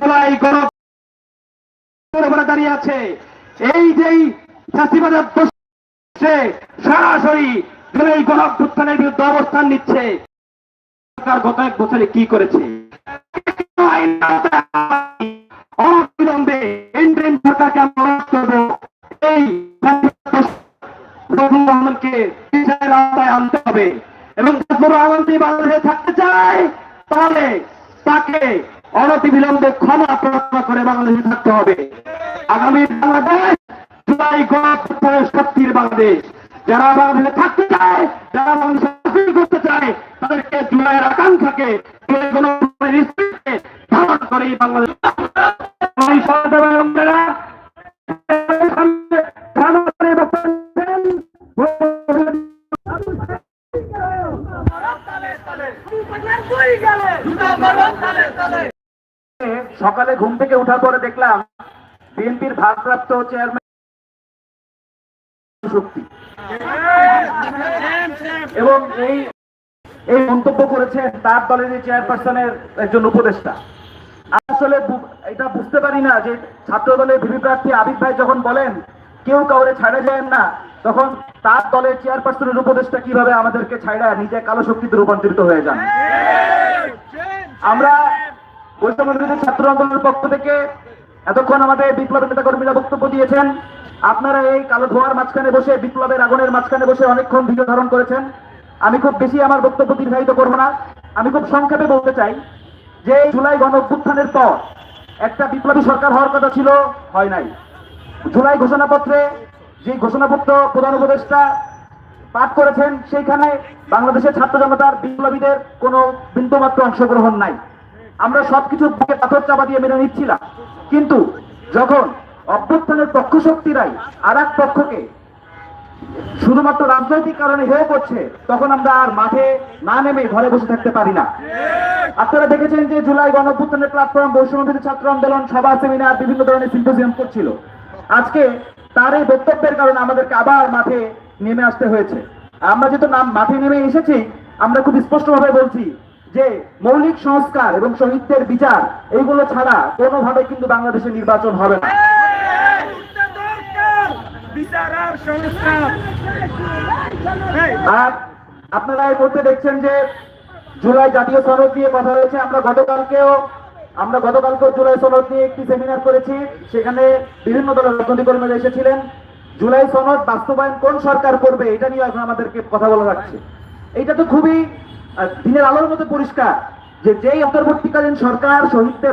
জুলাই গণ দাঁড়িয়ে আছে। এই যেই ফাঁসিবাদের বসে সরাসরি জুলাই গণঅভ্যুত্থানের বিরুদ্ধে অবস্থান নিচ্ছে, সরকার গত এক বছরে কি করেছে? অবিলম্বে ইন্ডিয়ান সরকারকে আমরা করব, এই রবুল রহমানকে বিচারের আওতায় আনতে হবে এবং তারপর আওয়ামী বাংলাদেশে থাকতে চায়, তাহলে তাকে অনতিবিলম্বে ক্ষমা প্রার্থনা করে বাংলাদেশে থাকতে হবে। আগামী বাংলাদেশ জুলাই গণঅভ্যুত্থানের শক্তির বাংলাদেশ। যারা বাংলাদেশে থাকতে চায়, যারা বাংলাদেশে করতে চায়, তাদেরকে জুলাইয়ের আকাঙ্ক্ষাকে ধারণ করে বাংলাদেশ। সকালে ঘুম থেকে ওঠার পরে দেখলাম বিএনপির ভারপ্রাপ্ত চেয়ারম্যান শক্তি। এবং এই এই মন্তব্য করেছেন তার দলের চেয়ারপারসনের একজন উপদেষ্টা। আসলে এটা বুঝতে পারি না যে ছাত্র দলের ভিভি প্রার্থী আবিদ ভাই যখন বলেন, কেউ কাউরে ছাড়া যায় না, তখন তার দলের চেয়ারপারসনের উপদেষ্টা কীভাবে আমাদেরকে ছাড়া নিজে কালো শক্তিতে রূপান্তরিত হয়ে যান? আমরা বৈষম্য বিরোধী ছাত্র আন্দোলনের পক্ষ থেকে এতক্ষণ আমাদের বিপ্লব নেতা কর্মীরা বক্তব্য দিয়েছেন। আপনারা এই কালো ধোয়ার মাঝখানে বসে, বিপ্লবের আগুনের মাঝখানে বসে অনেকক্ষণ ভিডিও ধারণ করেছেন। আমি খুব বেশি আমার বক্তব্য দীর্ঘায়িত করব না। আমি খুব সংক্ষেপে বলতে চাই যে জুলাই গণ অভ্যুত্থানের পর একটা বিপ্লবী সরকার হওয়ার কথা ছিল, হয় নাই। জুলাই ঘোষণাপত্রে যে ঘোষণাপত্র প্রধান উপদেষ্টা পাঠ করেছেন, সেইখানে বাংলাদেশের ছাত্র জনতার বিপ্লবীদের কোনো বিন্দুমাত্র অংশগ্রহণ নাই। আমরা সবকিছু বুকে পাথর চাপা দিয়ে মেনে নিচ্ছিলাম। কিন্তু যখন অভ্যুত্থানের পক্ষ শক্তিরাই আর এক পক্ষকে শুধুমাত্র রাজনৈতিক কারণে হয়ে পড়ছে তখন আমরা আর মাঠে না নেমে ঘরে বসে থাকতে পারি না। আপনারা দেখেছেন যে জুলাই গণঅভ্যুত্থানের প্ল্যাটফর্ম বৈষম্যবিধি ছাত্র আন্দোলন, সভা সেমিনার বিভিন্ন ধরনের সিম্পোজিয়াম করছিল। আজকে তার এই বক্তব্যের কারণে আমাদেরকে আবার মাঠে নেমে আসতে হয়েছে। আমরা যেহেতু নাম মাঠে নেমে এসেছি, আমরা খুব স্পষ্টভাবে বলছি যে মৌলিক সংস্কার এবং শহীদদের বিচার, এইগুলো ছাড়া কোনোভাবে কিন্তু বাংলাদেশে নির্বাচন হবে না। আর আপনারা এই মুহূর্তে দেখছেন যে জুলাই জাতীয় সনদ নিয়ে কথা হয়েছে। আমরা গতকালকেও আমরা গতকালকেও জুলাই সনদ নিয়ে একটি সেমিনার করেছি। সেখানে বিভিন্ন দলের রাজনৈতিক কর্মীরা এসেছিলেন। জুলাই সনদ বাস্তবায়ন কোন সরকার করবে, এটা নিয়ে এখন আমাদেরকে কথা বলা যাচ্ছে। এটা তো খুবই দিনের আলোর মতো পরিষ্কার যে যেই অন্তর্বর্তীকালীন সরকার শহীদদের